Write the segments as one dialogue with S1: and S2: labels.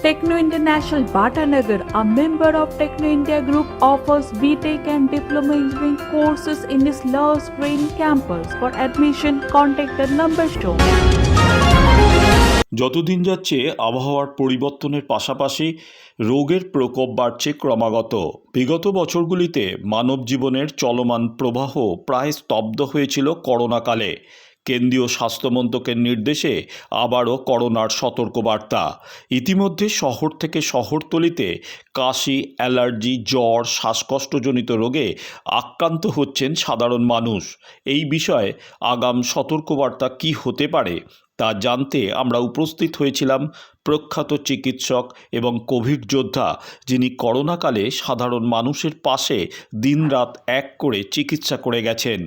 S1: Techno International Bhatanagar, a member of Techno India Group, offers BTEC and Diploma Engineering courses in its Love Green campus. For admission, contact the number shown.
S2: যতদিন যাচ্ছে আবহাওয়ার পরিবর্তনের পাশাপাশি রোগের প্রকোপ বাড়ছে ক্রমাগত বিগত বছরগুলিতে মানব জীবনের চলমান প্রবাহ প্রায় স্তব্ধ হয়েছিল করোনাকালে কেন্দ্রীয় স্বাস্থ্যমন্ত্রকের নির্দেশে আবারও করোনার সতর্কবার্তা। ইতিমধ্যে শহর থেকে শহরতলিতে কাশি, অ্যালার্জি, জ্বর, শ্বাসকষ্টজনিত রোগে আক্রান্ত হচ্ছেন সাধারণ মানুষ। এই বিষয়ে আগাম সতর্কবার্তা কি হতে পারে তা জানতে আমরা উপস্থিত হয়েছিলাম প্রখ্যাত চিকিৎসক এবং কোভিড যোদ্ধা যিনি করোনাকালে সাধারণ মানুষের পাশে দিনরাত এক করে চিকিৎসা করে গেছেন।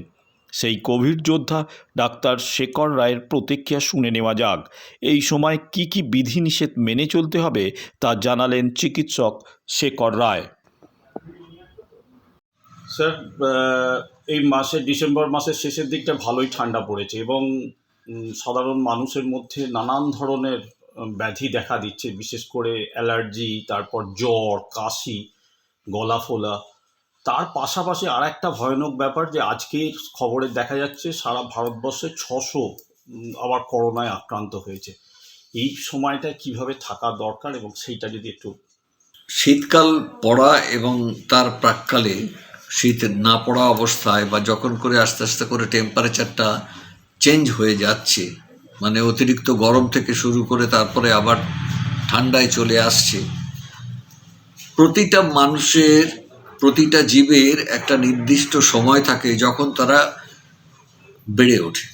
S2: সেই কোভিড যোদ্ধা ডাক্তার শেখর রায়ের প্রতিক্রিয়া শুনে নেওয়া যাক। এই সময় কি কি বিধিনিষেধ মেনে চলতে হবে তা জানালেন চিকিৎসক শেখর রায়।
S3: স্যার এই মাসে, ডিসেম্বর মাসের শেষের দিকটা ভালোই ঠান্ডা পড়েছে এবং সাধারণ মানুষের মধ্যে নানান ধরনের ব্যাধি দেখা দিচ্ছে। বিশেষ করে অ্যালার্জি, তারপর জ্বর, কাশি গলা ফোলা তার পাশাপাশি আর একটা ভয়ানক ব্যাপার যে আজকের খবরে দেখা যাচ্ছে সারা ভারতবর্ষে ছশো আবার করোনায় আক্রান্ত হয়েছে। এই সময়টা কীভাবে থাকা দরকার এবং সেইটা যদি একটু
S4: শীতকাল পড়া এবং তার প্রাককালে শীত না পড়া অবস্থায় বা যখন করে আস্তে আস্তে করে টেম্পারেচারটা চেঞ্জ হয়ে যাচ্ছে মানে অতিরিক্ত গরম থেকে শুরু করে তারপরে আবার ঠান্ডায় চলে আসছে, প্রতিটা মানুষের প্রতিটা জীবের একটা নির্দিষ্ট সময় থাকে যখন তারা বেড়ে ওঠে,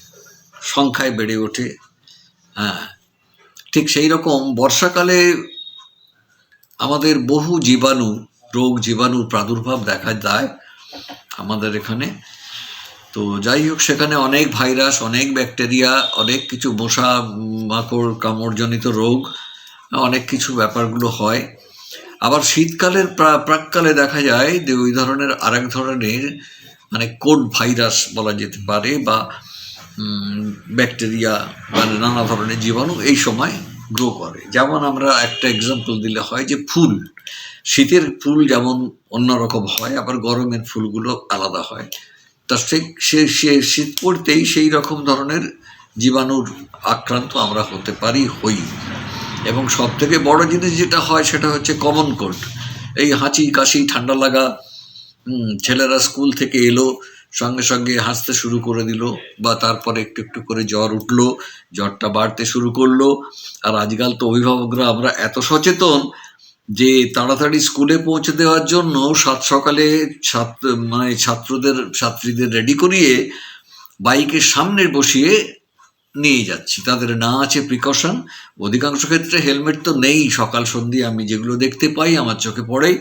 S4: সংখ্যায় বেড়ে ওঠে। হ্যাঁ ঠিক সেই রকম বর্ষাকালে আমাদের বহু জীবাণু, রোগ জীবাণুর প্রাদুর্ভাব দেখা যায় আমাদের এখানে। তো যাই হোক, সেখানে অনেক ভাইরাস, অনেক ব্যাকটেরিয়া, অনেক কিছু মশা মাকড় কামড়জনিত রোগ, অনেক কিছু ব্যাপারগুলো হয়। আবার শীতকালের প্রা- প্রাককালে দেখা যায় যে ওই ধরনের আরেক ধরনের মানে কোড ভাইরাস বলা যেতে পারে বা ব্যাকটেরিয়া বা নানা ধরনের জীবাণু এই সময় গ্রো করে। যেমন আমরা একটা এক্সাম্পল দিলে হয় যে ফুল। শীতের ফুল যেমন অন্যরকম হয়, আবার গরমের ফুলগুলো আলাদা হয়। তা সে সে শীত পড়তেই সেই রকম ধরনের জীবাণুর আক্রান্ত আমরা হতে পারি, হই। এবং সব থেকে বড় জিনিস যেটা হয় সেটা হচ্ছে কমন কোল্ড এই হাঁচি, কাশি, ঠান্ডা লাগা ছেলেরা স্কুল থেকে এলো, সঙ্গে সঙ্গে হাসতে শুরু করে দিল বা তারপরে একটু একটু করে জ্বর উঠল, জ্বরটা বাড়তে শুরু করল। আর আজকাল তো অভিভাবকরা আমরা এত সচেতন যে তাড়াতাড়ি স্কুলে পৌঁছে দেওয়ার জন্য সাত সকালে ছাত্র মানে ছাত্রদের, ছাত্রীদের রেডি করিয়ে বাইকের সামনে বসিয়ে নিয়ে যাচ্ছি। তাদের না আছে প্রিকশন অধিকাংশ ক্ষেত্রে হেলমেট তো নেই। সকাল সন্ধে আমি যেগুলো দেখতে পাই, আমার চোখে পড়ে,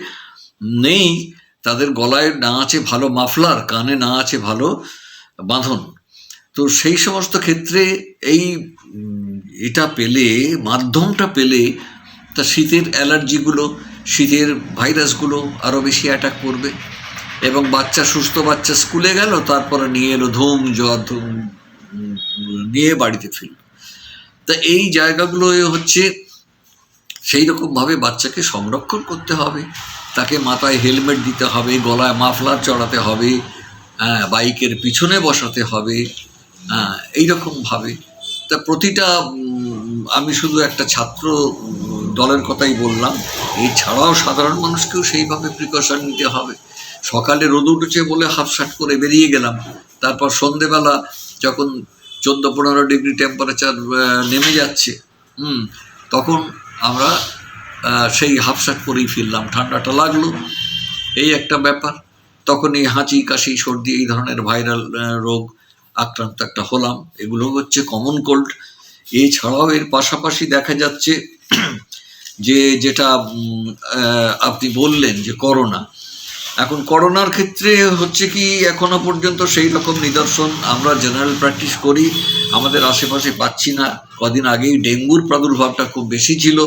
S4: নেই। তাদের গলায় না আছে ভালো মাফলার কানে না আছে ভালো বাঁধন। তো সেই সমস্ত ক্ষেত্রে এই, এটা পেলে, মাধ্যমটা পেলে, তা শীতের অ্যালার্জিগুলো, শীতের ভাইরাসগুলো আরও বেশি অ্যাটাক করবে। এবং বাচ্চা, সুস্থ বাচ্চা স্কুলে গেল, তারপরে নিয়ে এলো ধুম, জ্বর, ধুম নিয়ে বাড়িতে ফিরল। তা এই জায়গাগুলো হচ্ছে সেই রকমভাবে বাচ্চাকে সংরক্ষণ করতে হবে। তাকে মাথায় হেলমেট দিতে হবে, গলায় মাফলার চড়াতে হবে হ্যাঁ বাইকের পিছনে বসাতে হবে হ্যাঁ এইরকমভাবে তা প্রতিটা আমি শুধু একটা ছাত্র দলের কথাই বললাম। এছাড়াও সাধারণ মানুষকেও সেইভাবে প্রিকশন নিতে হবে। সকালে রোদ উঠেছে বলে হাফ শার্ট করে বেরিয়ে গেলাম। তারপর সন্ধেবেলা যখন চোদ্দ পনেরো ডিগ্রি টেম্পারেচার নেমে যাচ্ছে, হুম, তখন আমরা সেই হাফ শার্ট পরেই ফিরলাম। ঠান্ডাটা লাগল, এই একটা ব্যাপার। তখন এই হাঁচি, কাশি, সর্দি, এই ধরনের ভাইরাল রোগ আক্রান্ত একটা হলাম। এগুলো হচ্ছে কমন কোল্ড এছাড়াও এর পাশাপাশি দেখা যাচ্ছে যে যেটা আপনি বললেন যে করোনা এখন করোনার ক্ষেত্রে হচ্ছে কি, এখনও পর্যন্ত সেই রকম নিদর্শন আমরা জেনারেল প্র্যাকটিস করি। আমাদের আশেপাশে পাচ্ছি না। কদিন আগেই ডেঙ্গুর প্রাদুর্ভাবটা খুব বেশি ছিল।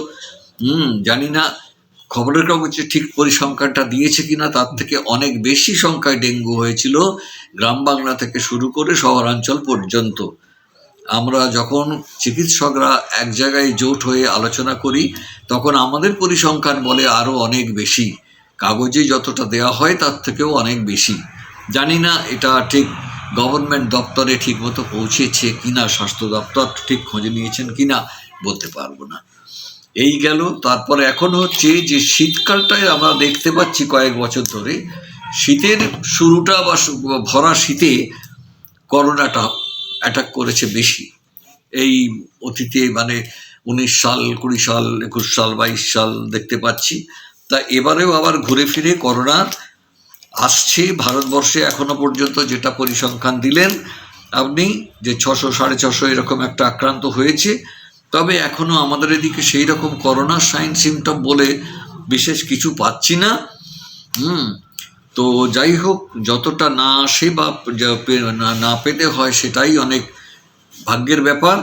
S4: হুম, জানি না। খবরের কাগজে ঠিক পরিসংখ্যানটা দিয়েছে কিনা, তার থেকে অনেক বেশি সংখ্যায় ডেঙ্গু হয়েছিল গ্রাম বাংলা থেকে শুরু করে শহরাঞ্চল পর্যন্ত। আমরা যখন চিকিৎসকরা এক জায়গায় জোট হয়ে আলোচনা করি, তখন আমাদের পরিসংখ্যান বলে আরও অনেক বেশি। কাগজে যতটা দেওয়া হয় তার থেকেও অনেক বেশি। জানি না এটা ঠিক গভর্নমেন্ট দপ্তরে ঠিকমতো পৌঁছেছে কিনা, স্বাস্থ্য দপ্তর ঠিক খোঁজ নিয়েছেন কিনা বলতে পারব না। এই গেল, তারপরে এখন হচ্ছে যে শীতকালটায় আমরা দেখতে পাচ্ছি কয়েক বছর ধরে, শীতের শুরুটা বা ভরা শীতে করোনাটা অ্যাটাক করেছে বেশি। এই অতীতে মানে উনিশ সাল, কুড়ি সাল, একুশ সাল, বাইশ সাল দেখতে পাচ্ছি। তা এবারেও আবার ঘুরে ফিরে করোনা আসছে ভারতবর্ষে এখনও পর্যন্ত যেটা পরিসংখ্যান দিলেন আপনি যে ছশো, সাড়ে ছশো এরকম একটা আক্রান্ত হয়েছে। তবে এখনও আমাদের এদিকে সেই রকম করোনা সাইন সিমটম বলে বিশেষ কিছু পাচ্ছি না। হুম, তো যাই হোক, যতটা না আসে বা না পেতে হয় সেটাই অনেক ভাগ্যের ব্যাপার।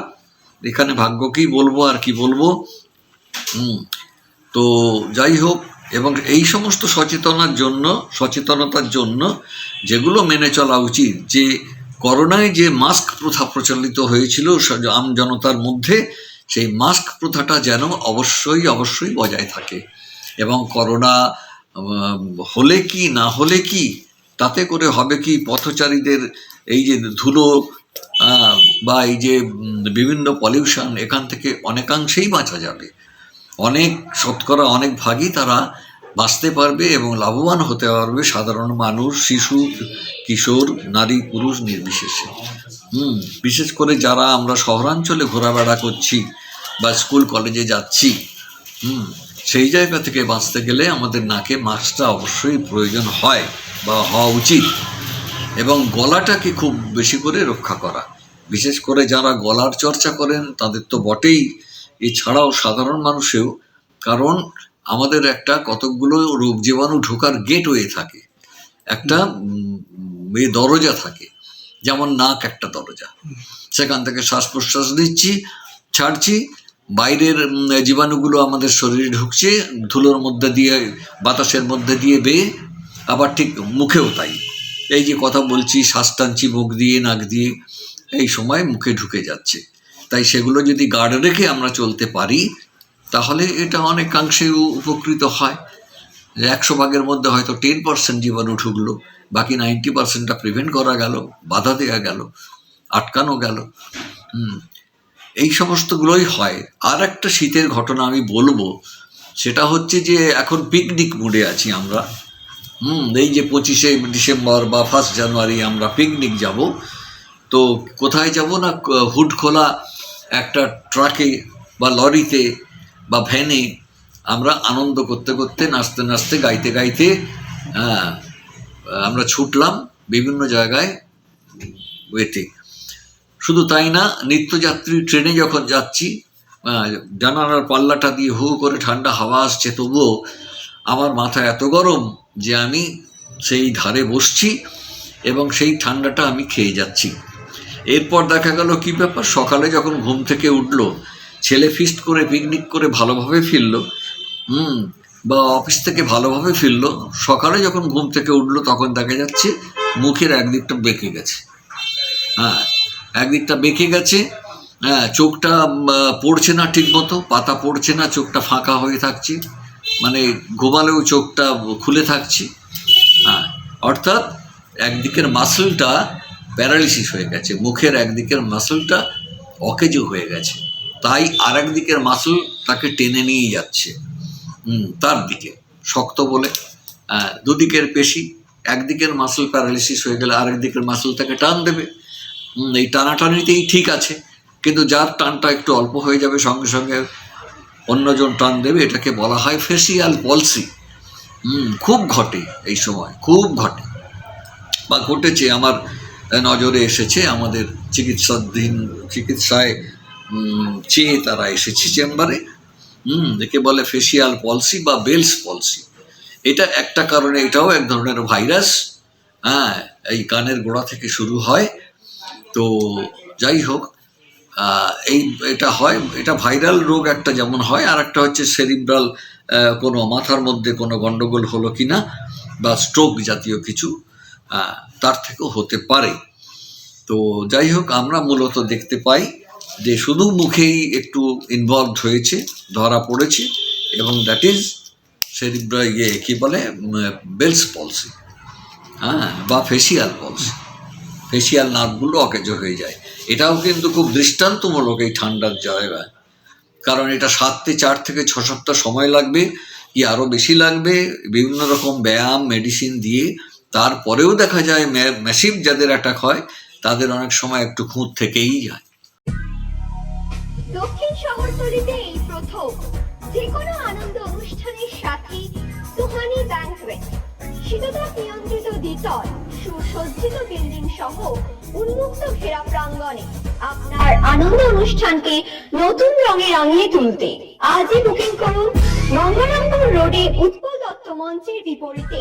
S4: এখানে ভাগ্যকেই বলব আর কি বলব। হুম, তো যাই হোক এবং এই সমস্ত সচেতনার জন্য, সচেতনতার জন্য যেগুলো মেনে চলা উচিত, যে করোনায় যে মাস্ক প্রথা প্রচলিত হয়েছিল আম জনতার মধ্যে, সেই মাস্ক প্রথাটা যেন অবশ্যই অবশ্যই বজায় থাকে। এবং করোনা হলে কি, না হলে কি, তাতে করে হবে কি পথচারীদের এই যে ধুলো বা এই যে বিভিন্ন পলিউশন, এখান থেকে অনেকাংশেই বাঁচা যাবে। অনেক শতকরা অনেক ভাগই তারা বাঁচতে পারবে এবং লাভবান হতে পারবে সাধারণ মানুষ, শিশু, কিশোর, নারী, পুরুষ নির্বিশেষে। হুম, বিশেষ করে যারা আমরা শহরাঞ্চলে ঘোরাফেরা করছি বা স্কুল, কলেজে যাচ্ছি, হুম, সেই জায়গা থেকে বাঁচতে গেলে আমাদের নাকে মাস্কটা অবশ্যই প্রয়োজন হয় বা হওয়া উচিত এবং গলাটাকে খুব বেশি করে রক্ষা করা। বিশেষ করে যারা গলার চর্চা করেন, তাদের তো বটেই এছাড়াও সাধারণ মানুষেও, কারণ আমাদের একটা কতকগুলো রোগ জীবাণু ঢোকার গেটওয়ে থাকে। একটা দরজা থাকে, যেমন নাক একটা দরজা। সেখান থেকে শ্বাস প্রশ্বাস দিচ্ছি ছাড়ছি, বাইরের জীবাণুগুলো আমাদের শরীরে ঢুকছে, ধুলোর মধ্যে দিয়ে, বাতাসের মধ্যে দিয়ে বেয়ে, আবার ঠিক মুখেও তাই। এই যে কথা বলছি, শ্বাস টানছি, মুখ দিয়ে, নাক দিয়ে, এই সময় মুখে ঢুকে যাচ্ছে। তাই সেগুলো যদি গার্ড রেখে আমরা চলতে পারি, তাহলে এটা অনেকাংশে উপকৃত হয়। একশো ভাগের মধ্যে হয়তো টেন পার্সেন্ট জীবাণু ঢুকলো, বাকি নাইনটি পার্সেন্টটা প্রিভেন্ট করা গেল, বাধা দেওয়া গেল, আটকানো গেল। এই সমস্তগুলোই হয়। আর একটা শীতের ঘটনা আমি বলব, সেটা হচ্ছে যে এখন পিকনিক মুডে আছি আমরা। হুম, এই যে পঁচিশে ডিসেম্বর বা ফার্স্ট জানুয়ারি আমরা পিকনিক যাব, তো কোথায় যাব না হুড খোলা একটা ট্রাকে বা লরিতে বা ভ্যানে আমরা আনন্দ করতে করতে নাচতে নাচতে গাইতে গাইতে হ্যাঁ আমরা ছুটলাম বিভিন্ন জায়গায় ওয়েতে। শুধু তাই না নিত্যযাত্রী ট্রেনে যখন যাচ্ছি আহ, জানালার পাল্লাটা দিয়ে হু করে ঠান্ডা হাওয়া আসছে তবুও আমার মাথা এত গরম যে আমি সেই ধারে বসছি এবং সেই ঠান্ডাটা আমি খেয়ে যাচ্ছি। এরপর দেখা গেল কি ব্যাপার? সকালে যখন ঘুম থেকে উঠল, ছেলে ফিস্ট করে পিকনিক করে ভালোভাবে ফিরলো, হুম, বা অফিস থেকে ভালোভাবে ফিরলো, সকালে যখন ঘুম থেকে উঠল, তখন দেখা যাচ্ছে মুখের একদিকটা বেঁকে গেছে। হ্যাঁ একদিকটা বেঁকে গেছে হ্যাঁ চোখটা পড়ছে না ঠিক মতো পাতা পড়ছে না, চোখটা ফাঁকা হয়ে থাকছে মানে ঘুমালেও চোখটা খুলে থাকছে। হ্যাঁ অর্থাৎ একদিকের মাসলটা প্যারালিসিস হয়ে গেছে, মুখের একদিকের মাসলটা অকেজো হয়ে গেছে, তাই আর একদিকের মাসল তাকে টেনে নিয়ে যাচ্ছে। তার দিকে, শক্ত বলে। দুদিকের পেশি, একদিকের মাসল প্যারালিসিস হয়ে গেলে আরেক দিকের মাসল তাকে টান দেবে। এই টানাটানিতেই ঠিক আছে, কিন্তু যার টানটা একটু অল্প হয়ে যাবে, সঙ্গে সঙ্গে অন্যজন টান দেবে, এটাকে বলা হয় ফেসিয়াল পলসি। খুব ঘটে এই সময়, খুব ঘটে। বা ঘটেছে আমার নজরে এসেছে, আমাদের চিকিৎসাধীন চিকিৎসায় চেয়ে তারা এসেছে চেম্বারে। হুম, একে বলে ফেসিয়াল পলসি বা বেলস পলসি এটা একটা কারণে এটাও এক ধরনের ভাইরাস হ্যাঁ এই কানের গোড়া থেকে শুরু হয়। তো যাই হোক এই, এটা হয়, এটা ভাইরাল রোগ একটা যেমন হয় আর একটা হচ্ছে সেরিব্রাল কোনো মাথার মধ্যে কোনো গণ্ডগোল হলো কিনা বা স্ট্রোক জাতীয় কিছু। তার থেকেও হতে পারে। তো যাই হোক, আমরা মূলত দেখতে পাই যে শুধু মুখেই একটু ইনভলভ হয়েছে, ধরা পড়েছে এবং দ্যাট ইজ সেরিব্রা ইয়ে কী বলে বেলস পলসি হ্যাঁ বা ফেসিয়াল পলসি ফেসিয়াল নার্ভগুলো অকেজো হয়ে যায়। এটাও কিন্তু খুব দৃষ্টান্তমূলক এই ঠান্ডার জায়গায় কারণ এটা সাত থেকে চার থেকে ছ সপ্তাহ সময় লাগবে, কি আরও বেশি লাগবে, বিভিন্ন রকম ব্যায়াম মেডিসিন দিয়ে তারপরেও দেখা যায় ম্যাসিভ যাদের অ্যাটাক হয়, তাদের অনেক সময় একটু খুঁত থেকেই যায়।
S5: দক্ষিণ শহরতলিতে এই প্রথম। যে কোনো আনন্দ অনুষ্ঠানের সাথে সুহানি ব্যাংকুয়েট নিয়ন্ত্রিত দ্বিতল, সুসজ্জিত বিল্ডিং সহ উন্মুক্ত ঘেরা প্রাঙ্গণে আপনার আনন্দ অনুষ্ঠানকে নতুন রঙে রাঙিয়ে তুলতে আজই বুকিং করুন গঙ্গারামপুর রোডে উৎপল দত্ত মঞ্চের বিপরীতে।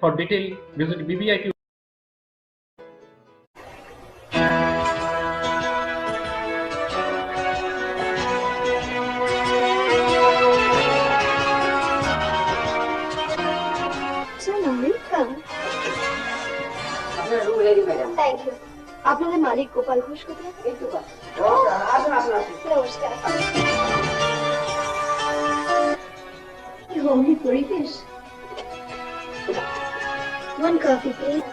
S6: For detail, visit BBIT
S5: thank you আপনাদের মালিক গোপাল ঘোষ কোথায় নমস্কার কি হোমলি পরিবেশ One coffee, please.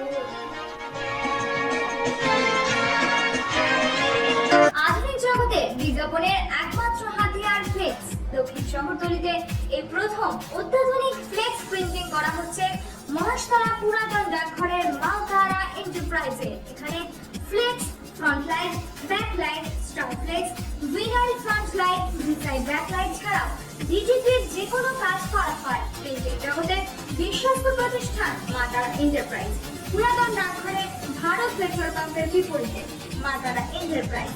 S7: আধুনিক জগতে বিজ্ঞাপনের একমাত্র হাতিয়ার ফ্লেক্স দক্ষিণ শহরতলিতে এই প্রথম অত্যাধুনিক ফ্লেক্স প্রিন্টিং করা হচ্ছে মহাশতলা পুরাতন ডাকঘরের মালতারা এন্টারপ্রাইজে এখানে flex front light back light star flex winner front light design back light ছাড়াও ডিজিটির যে কোনো কাজ করা হয় প্রিন্টিং জগতের বিশ্বস্ত প্রতিষ্ঠান মাতারা এন্টারপ্রাইজ পুরাতন ডাকঘরে ভারত পেট্রোল পাম্পের বিপরীতে মাতারা এন্টারপ্রাইজ